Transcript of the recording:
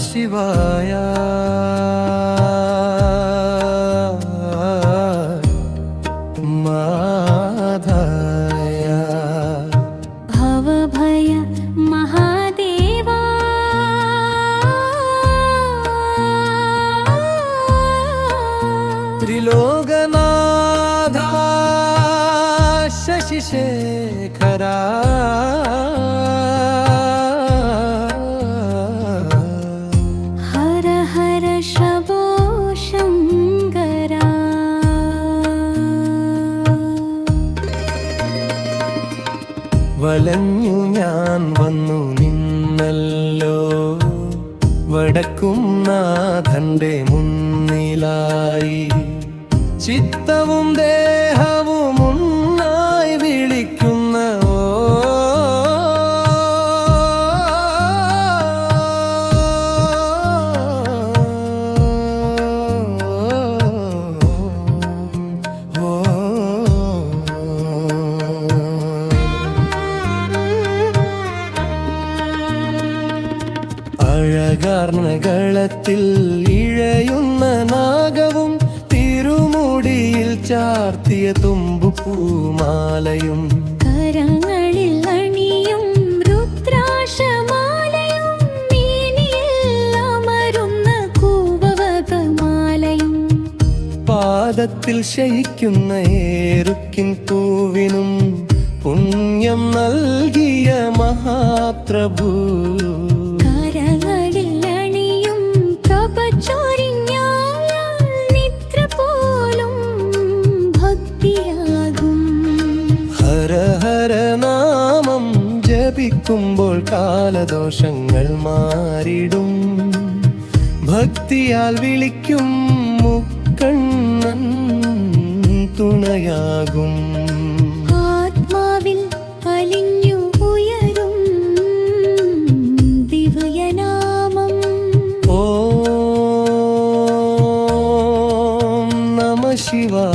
शिवाय। माधया। भावभय महादेवालोकनाधा शशि शेखरा വലഞ്ഞു ഞാൻ വന്നു നിന്നല്ലോ. വടക്കും നാഥന്റെ മുന്നിലായി. ചിത്തവും ദേഹവും അഴകാർണകളത്തിൽ ഇഴയുന്ന നാഗവും തിരുമുടിയിൽ ചാർത്തിയ തുമ്പുപൂമാലയും. കരങ്ങളിൽ അണിയും രുദ്രാക്ഷമാലയും അമരുന്ന കൂവവകമാലയും പാദത്തിൽ ശയിക്കുന്ന ഏറുക്കിൻ പൂവിനും പുണ്യം നൽകിയ മഹാപ്രഭു. എത്തുമ്പോൾ കാലദോഷങ്ങൾ മാറിടും. ഭക്തിയാൽ വിളിക്കും മുക്കണ്ണൻ തുണയാകും. ആത്മാവിൽ അലിഞ്ഞു ഉയരും ദിവ്യനാമം. ഓ നമ ശിവാ